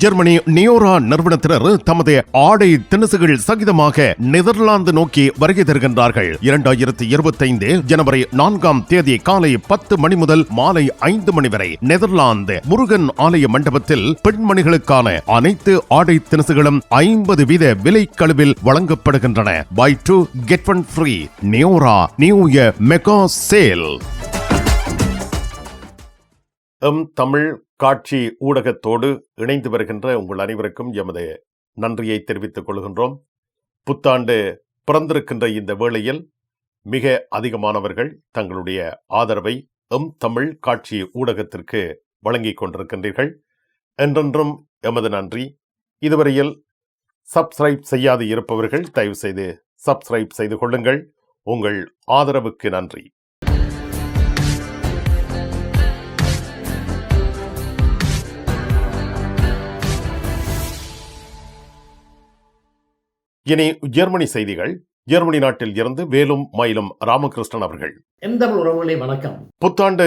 Germany நியோரா நிறுவனத்தினர் தமது ஆடை தினசுகள் சகிதமாக நெதர்லாந்து நோக்கி வருகை தருகின்றார்கள். இரண்டாயிரத்தி இருபத்தி ஐந்து ஜனவரி நான்காம் தேதி காலை பத்து மணி முதல் மாலை ஐந்து மணி வரை நெதர்லாந்து முருகன் ஆலய மண்டபத்தில் பெண்மணிகளுக்கான அனைத்து ஆடை தினசுகளும் ஐம்பது வீத விலை கழுவில் வழங்கப்படுகின்றன. Buy to get one free Neora new year mega sale M Tamil காட்சி ஊடகத்தோடு இணைந்து வருகின்ற உங்கள் அனைவருக்கும் எமது நன்றியை தெரிவித்துக் கொள்கின்றோம். புத்தாண்டு பிறந்திருக்கின்ற இந்த வேளையில் மிக அதிகமானவர்கள் தங்களுடைய ஆதரவை எம் தமிழ் காட்சி ஊடகத்திற்கு வழங்கிக் கொண்டிருக்கின்றீர்கள். என்றென்றும் எமது நன்றி. இதுவரையில் சப்ஸ்கிரைப் செய்யாது இருப்பவர்கள் தயவு செய்து சப்ஸ்கிரைப் செய்து கொள்ளுங்கள். உங்கள் ஆதரவுக்கு நன்றி. இனி ஜெர்மனி செய்திகள். ஜெர்மனி நாட்டில் இருந்து வேலும் மயிலும் ராமகிருஷ்ணன் அவர்கள். எந்த உறவுகளே வணக்கம். புத்தாண்டு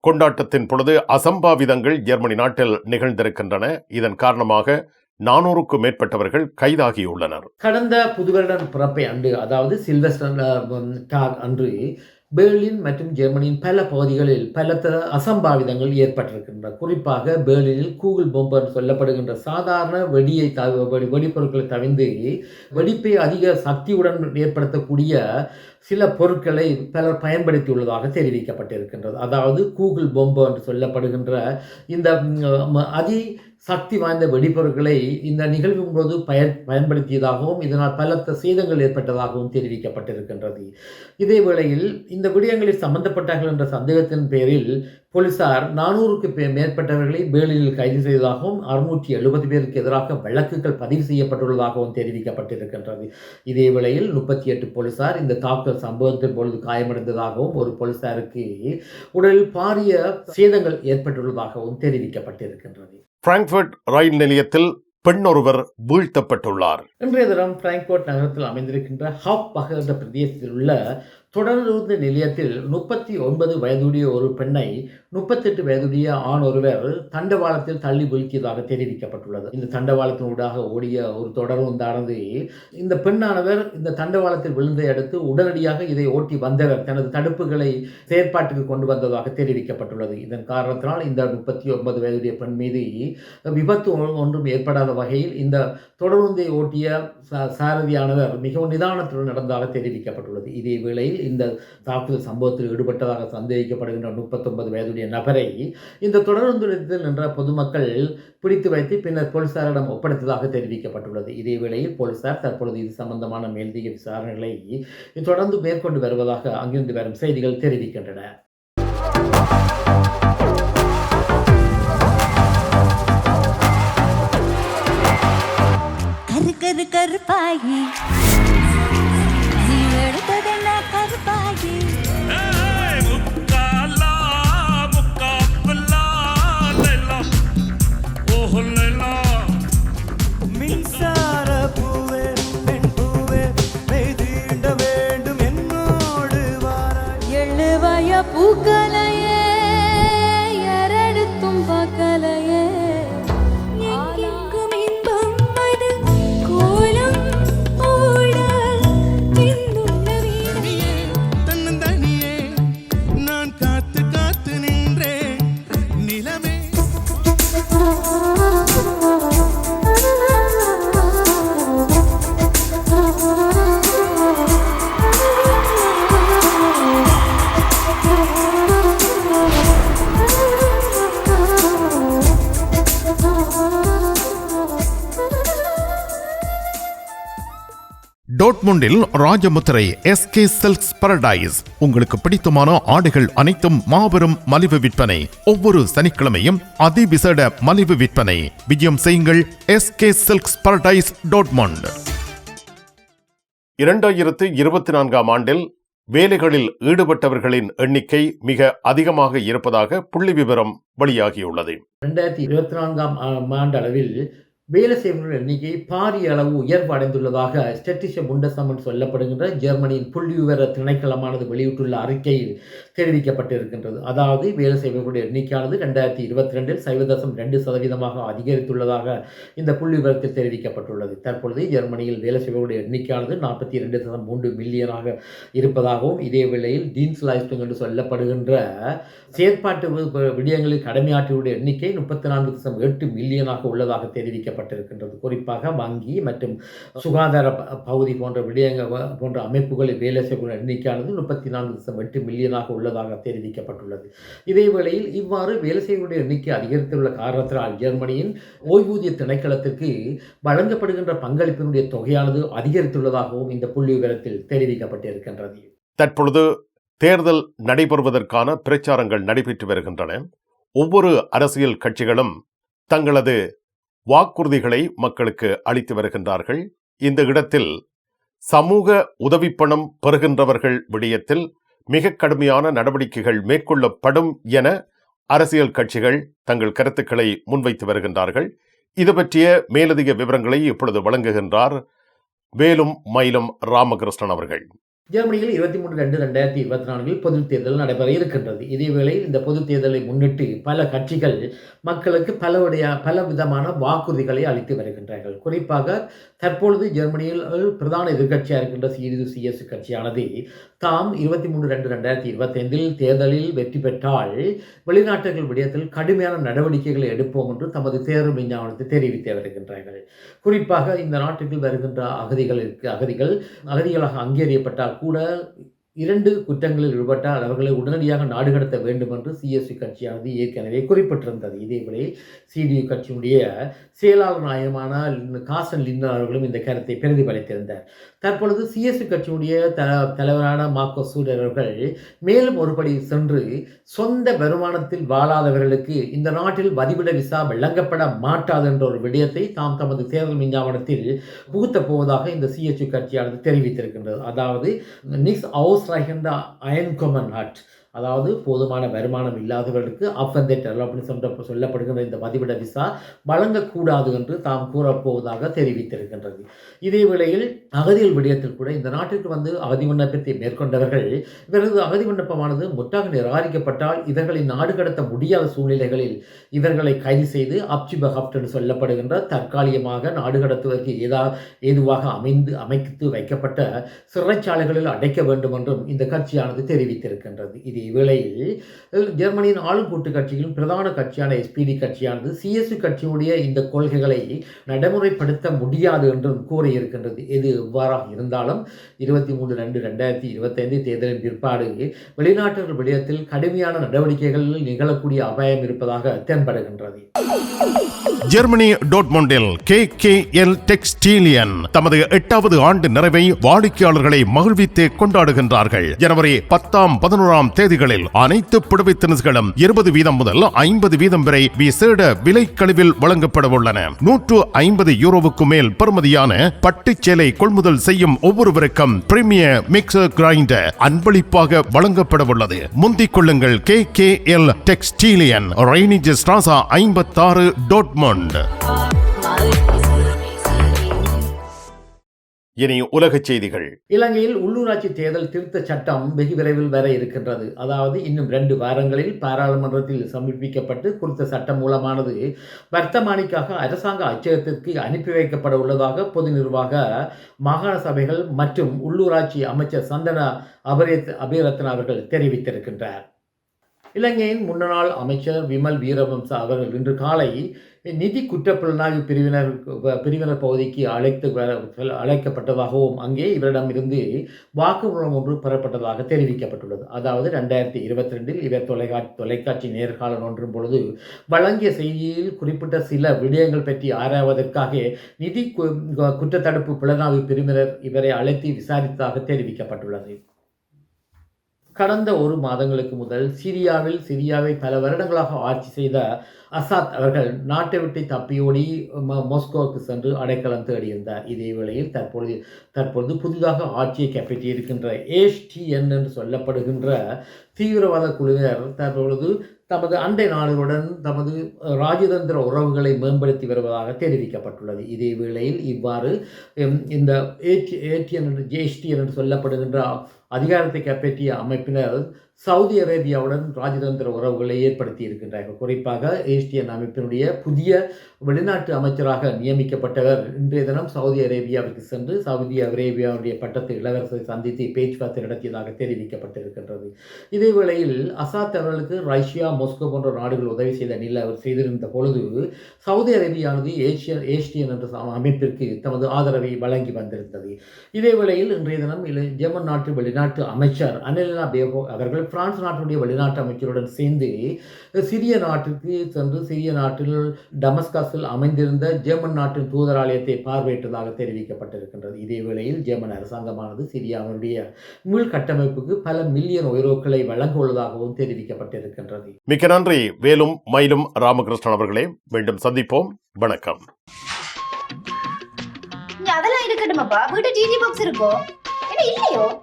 கொண்டாட்டத்தின் பொழுது அசம்பாவிதங்கள் ஜெர்மனி நாட்டில் நிகழ்ந்திருக்கின்றன. இதன் காரணமாக நானூறுக்கும் மேற்பட்டவர்கள் கைதாகியுள்ளனர். கடந்த புதுவருடன் பிறப்பை அன்று அதாவது சில்வஸ்டர் டாக் அன்று பேர்லின் மற்றும் ஜெர்மனியின் பல பகுதிகளில் பல அசம்பாவிதங்கள் ஏற்பட்டிருக்கின்றன. குறிப்பாக பேர்லினில் கூகுள் பொம்பு என்று சொல்லப்படுகின்ற சாதாரண வெடியை த வெடி வெடிப்பொருட்களை தவிர்த்து வெடிப்பை அதிக சக்தியுடன் ஏற்படுத்தக்கூடிய சில பொருட்களை பலர் பயன்படுத்தியுள்ளதாக தெரிவிக்கப்பட்டிருக்கின்றது. அதாவது கூகுள் பொம்பு என்று சொல்லப்படுகின்ற இந்த அதி சக்தி வாய்ந்த வெடிப்பொருட்களை இந்த நிகழ்வின் போது பயன் பயன்படுத்தியதாகவும் இதனால் பலத்த சேதங்கள் ஏற்பட்டதாகவும் தெரிவிக்கப்பட்டிருக்கின்றது. இதே வேளையில் இந்த விடயங்களில் சம்பந்தப்பட்டார்கள் என்ற சந்தேகத்தின் பேரில் போலீசார் நானூறுக்கு மேற்பட்டவர்களை வேலையில் கைது செய்ததாகவும் அறுநூற்றி எழுபது பேருக்கு எதிராக வழக்குகள் பதிவு செய்யப்பட்டுள்ளதாகவும் தெரிவிக்கப்பட்டிருக்கின்றது. இதே வேளையில் முப்பத்தி எட்டு போலீசார் இந்த தாக்குதல் சம்பவத்தின் பொழுது காயமடைந்ததாகவும் ஒரு போலீசாருக்கு உடலில் பாரிய சேதங்கள் ஏற்பட்டுள்ளதாகவும் தெரிவிக்கப்பட்டிருக்கின்றது. பிராங்க்ஃபர்ட் ரயில் நிலையத்தில் பெண் ஒருவர் வீழ்த்தப்பட்டுள்ளார். இன்றைய தினம் பிராங்க்போர்ட் நகரத்தில் அமைந்திருக்கின்ற ஹாப் பக பிரதேசத்தில் உள்ள தொடருந்து நிலையத்தில் முப்பத்தி ஒன்பது வயதுடைய ஒரு பெண்ணை முப்பத்தெட்டு வயதுடைய ஆண் ஒருவர் தண்டவாளத்தில் தள்ளி வீழ்த்தியதாக தெரிவிக்கப்பட்டுள்ளது. இந்த தண்டவாளத்தினூடாக ஓடிய ஒரு தொடர்ந்தானது இந்த பெண்ணானவர் இந்த தண்டவாளத்தில் விழுந்ததை அடுத்து உடனடியாக இதை ஓட்டி வந்தவர் தனது தடுப்புகளை செயற்பாட்டுக்கு கொண்டு வந்ததாக தெரிவிக்கப்பட்டுள்ளது. இதன் காரணத்தினால் இந்த முப்பத்தி ஒன்பது வயதுடைய பெண் மீது விபத்து ஒன்றும் ஏற்படாத வகையில் இந்த தொடருந்தை ஓட்டிய சாரதியானவர் மிகவும் நிதானத்துடன் நடந்ததாக தெரிவிக்கப்பட்டுள்ளது. இதே வேளையில் இந்த தாக்குதல் சம்பவத்தில் ஈடுபட்டதாக சந்தேகிக்கப்படுகின்ற முப்பத்தொன்பது வயதுடைய நபரை இந்த தொடருந்து நிலையத்தில் நின்ற பொதுமக்கள் பிடித்து வைத்து பின்னர் போலீசாரிடம் ஒப்படைத்ததாக தெரிவிக்கப்பட்டுள்ளது. இதேவேளையில் போலீசார் தற்பொழுது இது சம்பந்தமான மேலதிக விசாரணைகளை தொடர்ந்து மேற்கொண்டு வருவதாக அங்கிருந்து வரும் செய்திகள் தெரிவிக்கின்றன. கரு கரு கருப்பாயி. டோட்முண்டில் ராஜமுத்திரை எஸ்கே சில்க்ஸ் பரடைஸ் உங்களுக்கு பிடித்தமான ஆடைகள் அனைத்தும் மாபெரும் மலிவு விற்பனை. ஒவ்வொரு சனிக்கிழமையும் அதிவிசேட மலிவு விற்பனை. விஜயம் செய்யுங்கள் எஸ்கே சில்க்ஸ் பரடைஸ் டோட்மண்ட் இரண்டாயிரத்து இருபத்தி நான்காம் ஆண்டில் வேலைகளில் ஈடுபட்டவர்களின் எண்ணிக்கை மிக அதிகமாக இருப்பதாக புள்ளி விவரம் வெளியாகியுள்ளது. ரெண்டாயிரத்தி இருபத்தி நான்காம் ஆண்டு அளவில் வேலை செய்வர்கள் எண்ணிக்கை பாரிய அளவு உயர்வு அடைந்துள்ளதாக ஸ்டெட்டிஷ புண்டசம் என்று சொல்லப்படுகின்ற ஜெர்மனியின் புள்ளிவிவர திணைக்களமானது வெளியிட்டுள்ள அறிக்கையில் தெரிவிக்கப்பட்டிருக்கின்றது. அதாவது வேலை செய்பவர்களுடைய எண்ணிக்கையானது ரெண்டாயிரத்தி இருபத்தி ரெண்டில் சைவ தசம் ரெண்டு சதவீதமாக அதிகரித்துள்ளதாக இந்த புள்ளி விவரத்தில் தெரிவிக்கப்பட்டுள்ளது. தற்பொழுது ஜெர்மனியில் வேலை செய்பவர்களுடைய எண்ணிக்கையானது நாற்பத்தி இரண்டு தசம் மூன்று மில்லியனாக இருப்பதாகவும் இதே வேளையில் டீன்ஸ் லைஸ்டிங் என்று சொல்லப்படுகின்ற செயற்பாட்டு விடயங்களில் கடமையாற்றியுடைய எண்ணிக்கை முப்பத்தி நான்கு தசம் எட்டு மில்லியனாக உள்ளதாக தெரிவிக்கப்பட்டிருக்கின்றது. குறிப்பாக வங்கி மற்றும் சுகாதார பகுதி போன்ற விடயங்கள் போன்ற அமைப்புகளில் வேலை செய்யக்கூடிய எண்ணிக்கையானது முப்பத்தி நான்கு தசம் எட்டு மில்லியனாக உள்ள உள்ளதாக தெரிவிக்கப்பட்டுள்ளது. இதேவேளையில் இவ்வாறு வேலை செய்யக்கூடிய எண்ணிக்கை அதிகரித்துள்ள காரணத்தினால் ஜெர்மனியின் ஓய்வூதிய திணைக்களத்திற்கு வழங்கப்படுகின்ற பங்களிப்பினுடைய தொகையானது அதிகரித்துள்ளதாகவும் இந்த புள்ளி விவரத்தில் தெரிவிக்கப்பட்டிருக்கின்றது. தற்பொழுது தேர்தல் நடைபெறுவதற்கான பிரச்சாரங்கள் நடைபெற்று வருகின்றன. ஒவ்வொரு அரசியல் கட்சிகளும் தங்களது வாக்குறுதிகளை மக்களுக்கு அளித்து வருகின்றார்கள். இந்த இடத்தில் சமூக உதவிப்பணம் பெறுகின்றவர்கள் விடயத்தில் மிக கடுமையான நடவடிக்கைகள் மேற்கொள்ளப்படும் என அரசியல் கட்சிகள் தங்கள் கருத்துக்களை முன்வைத்து வருகின்றார்கள். இது பற்றிய மேலதிக விவரங்களை இப்பொழுது வழங்குகின்றார் வேலும் மயிலும் ராமகிருஷ்ணன் அவர்கள். ஜெர்மனியில் இருபத்தி மூன்று ரெண்டு ரெண்டாயிரத்தி இருபத்தி நான்கில் பொது தேர்தல் நடைபெற இருக்கின்றது. இதேவேளை இந்த பொது தேர்தலை முன்னிட்டு பல கட்சிகள் மக்களுக்கு பலவுடைய பல விதமான வாக்குறுதிகளை அளித்து வருகின்றார்கள். குறிப்பாக தற்பொழுது ஜெர்மனியில் பிரதான எதிர்க்கட்சியாக இருக்கின்ற சிறிது சிஎஸ் கட்சியானது தாம் இருபத்தி மூன்று ரெண்டு ரெண்டாயிரத்தி இருபத்தைந்தில் தேர்தலில் வெற்றி பெற்றால் வெளிநாட்டுகள் விடயத்தில் கடுமையான நடவடிக்கைகளை எடுப்போம் என்று தமது தேர்தல் விஞ்ஞானத்தை தெரிவித்து வருகின்றார்கள். குறிப்பாக இந்த நாட்டுக்கு வருகின்ற அகதிகளுக்கு அகதிகள் அகதிகளாக அங்கேறியப்பட்டால் கூட இரண்டு குற்றங்களில் ஈடுபட்டால் அவர்களை உடனடியாக நாடு கடத்த வேண்டும் என்று சிஎஸ்சி கட்சியானது ஏற்கனவே குறிப்பிட்டிருந்தது. இதேபோல சிடியு கட்சியினுடைய செயலாளர் நாயகமான காசன் லின்னர் அவர்களும் இந்த கருத்தை பிரதிபலித்திருந்தார். தற்பொழுது சிஎஸ்சி கட்சியுடைய த தலைவரான மார்க்கோ சூடர் அவர்கள் மேலும் ஒருபடி சென்று சொந்த வருமானத்தில் வாழாதவர்களுக்கு இந்த நாட்டில் வதிவிட விசா வழங்கப்பட மாட்டாது என்ற ஒரு விடயத்தை தாம் தமது தேர்தல் விஞ்ஞாபனத்தில் புகுத்தப் போவதாக இந்த சிஎஸ்சி கட்சியானது தெரிவித்திருக்கின்றது. அதாவது நிக்ஸ் அவுஸ் அயன் அயன்கொமன் ஹட் அதாவது போதுமான வருமானம் இல்லாதவர்களுக்கு அஃபந்தெட்டர் அப்படின்னு சொல்ற சொல்லப்படுகின்ற இந்த மதிப்பிட விசா வழங்கக்கூடாது என்று தாம் கூறப்போவதாக தெரிவித்திருக்கின்றது. இதே வேளையில் அகதிகள் விடயத்தில் கூட இந்த நாட்டிற்கு வந்து அகதி விண்ணப்பத்தை மேற்கொண்டவர்கள் இவரது அகதி விண்ணப்பமானது முற்றாக நிராகரிக்கப்பட்டால் இவர்களை நாடு கடத்த முடியாத சூழ்நிலைகளில் இவர்களை கைது செய்து அப்சிபஹப்ட் என்று சொல்லப்படுகின்ற தற்காலிகமாக நாடு கடத்துவதற்கு ஏதா ஏதுவாக அமைந்து அமைத்து வைக்கப்பட்ட சிறைச்சாலைகளில் அடைக்க வேண்டும் என்றும் இந்த கட்சியானது தெரிவித்திருக்கின்றது. இதே வேளையில் ஜெர்மனியின் ஆளும் கூட்டு கட்சியின் பிரதான கட்சியான எஸ்பிடி கட்சியானது சிஎஸ்சி கட்சியுடைய இந்த கொள்கைகளை நடைமுறைப்படுத்த முடியாது என்றும் கூறியிருக்கின்றது. எது எவ்வாறாக இருந்தாலும் இருபத்தி மூன்று ரெண்டு ரெண்டாயிரத்தி இருபத்தைந்து தேர்தலின் பிற்பாடு வெளிநாட்டவர் விடயத்தில் கடுமையான நடவடிக்கைகள் நிகழக்கூடிய அபாயம் இருப்பதாக தென்படுகின்றது. ஜெர்மனி டோட்மொண்டில் கே கே எல் டெக்ஸ்டீலியன் தமது எட்டாவது ஆண்டு நிறைவை வாடிக்கையாளர்களை மகிழ்வித்து கொண்டாடுகின்றார்கள். ஜனவரி பத்தாம் பதினோராம் தேதி பகுதிகளில் அனைத்து புடவை தினசுகளும் இருபது வீதம் முதல் ஐம்பது வீதம் வரை விசேட விலை கழிவில் வழங்கப்பட உள்ளன நூற்று ஐம்பது யூரோவுக்கு மேல் பெறுமதியான பட்டு சேலை கொள்முதல் செய்யும் ஒவ்வொருவருக்கும் பிரீமியர் மிக்சர் கிரைண்டர் அன்பளிப்பாக வழங்கப்பட உள்ளது முந்திக் கொள்ளுங்கள் கே கே எல் டெக்ஸ்டீலியன் ரெய்னிஜ் ஸ்ட்ராசா ஐம்பத்தாறு டோட்மொண்ட். இனி உலகச் செய்திகள். இலங்கையில் உள்ளூராட்சி தேர்தல் திருத்த சட்டம் வெகு விரைவில் வர இருக்கின்றது. அதாவது இன்னும் ரெண்டு வாரங்களில் பாராளுமன்றத்தில் சமர்ப்பிக்கப்பட்டு குறித்த சட்டம் மூலமானது வர்த்தமானிக்காக அரசாங்க அச்சகத்திற்கு அனுப்பி வைக்கப்பட உள்ளதாக பொது நிர்வாக மாகாண சபைகள் மற்றும் உள்ளூராட்சி அமைச்சர் சந்தன அபரே அபிரத்ன அவர்கள் தெரிவித்திருக்கின்றார். இலங்கையின் முன்னாள் அமைச்சர் விமல் வீரவம்ச அவர்கள் இன்று காலை நிதி குற்றப்புலனாய்வு பிரிவினர் பிரிவினர் பகுதிக்கு அழைத்து அழைக்கப்பட்டதாகவும் அங்கே இவரிடமிருந்து வாக்குமூலம் ஒன்று பெறப்பட்டதாக தெரிவிக்கப்பட்டுள்ளது. அதாவது ரெண்டாயிரத்தி இருபத்தி ரெண்டில் இவர் தொலைக்காட்சி தொலைக்காட்சி நேர்காணல் ஒன்றும் பொழுது வழங்கிய செய்தியில் குறிப்பிட்ட சில விடயங்கள் பற்றி ஆராய்வதற்காக நிதி கு- குற்றத்தடுப்பு புலனாய்வு பிரிவினர் இவரை அழைத்து விசாரித்ததாக தெரிவிக்கப்பட்டுள்ளது. கடந்த ஒரு மாதங்களுக்கு முதல் சிரியாவில் சிரியாவை பல வருடங்களாக ஆட்சி செய்த அசாத் அவர்கள் நாட்டை விட்டு தப்பியோடி மாஸ்கோவுக்கு சென்று அடைக்கலம் தேடியிருந்தார் இதே வேளையில் தற்பொழுது தற்பொழுது புதிதாக ஆட்சியை கைப்பற்றியிருக்கின்ற ஏஷ்டிஎன் என்று சொல்லப்படுகின்ற தீவிரவாத குழுவினர் தற்பொழுது தமது அண்டை நாடுகளுடன் தமது ராஜதந்திர உறவுகளை மேம்படுத்தி வருவதாக தெரிவிக்கப்பட்டுள்ளது. இதே வேளையில் இவ்வாறு இந்த ஏடி ஏடிஎன் என்று ஜேஎஸ்டிஎன் என்று சொல்லப்படுகின்ற அதிகாரத்தை கைப்பற்றிய அமைப்பினர் சவுதி அரேபியாவுடன் ராஜதந்திர உறவுகளை ஏற்படுத்தி இருக்கின்றார்கள். குறிப்பாக ஏஸ்டியன் அமைப்பினுடைய புதிய வெளிநாட்டு அமைச்சராக நியமிக்கப்பட்டவர். இன்றைய தினம் சவுதி அரேபியாவிற்கு சென்று சவுதி அரேபியாவுடைய பட்டத்து இளவரசரை சந்தித்து பேச்சுவார்த்தை நடத்தியதாக தெரிவிக்கப்பட்டிருக்கின்றது. இதே வேளையில் அசாத் அவர்களுக்கு ரஷ்யா மொஸ்கோ போன்ற நாடுகள் உதவி செய்த நிலை அவர் செய்திருந்த பொழுது சவுதி அரேபியானது ஏசியன் ஏஸ்டியன் என்ற அமைப்பிற்கு தமது ஆதரவை வழங்கி வந்திருந்தது. இதே வேளையில் இன்றைய தினம் ஜெர்மன் நாட்டு வெளிநாட்டு அமைச்சர் அனிலா பேகோ அவர்கள் பிரான்ஸ் நாட்டுடைய வெளிநாட்டு அமைச்சருடன் சேர்ந்து சிறிய நாட்டிற்கு சென்று சிறிய நாட்டில் டமஸ்கஸில் அமைந்திருந்த ஜெர்மன் நாட்டின் தூதராலயத்தை பார்வையிட்டதாக தெரிவிக்கப்பட்டிருக்கின்றது. இதே வேளையில் ஜெர்மன் அரசாங்கமானது சிரியாவினுடைய மீள் கட்டமைப்புக்கு பல மில்லியன் உயரோக்களை வழங்க உள்ளதாகவும் தெரிவிக்கப்பட்டிருக்கின்றது. மிக்க நன்றி. வேலும் மயிலும் ராமகிருஷ்ணன் அவர்களே மீண்டும் சந்திப்போம். வணக்கம். அதெல்லாம் இருக்கட்டுமாப்பா? வீட்டு டிடி பாக்ஸ் இருக்கோ? என்ன இல்லையோ?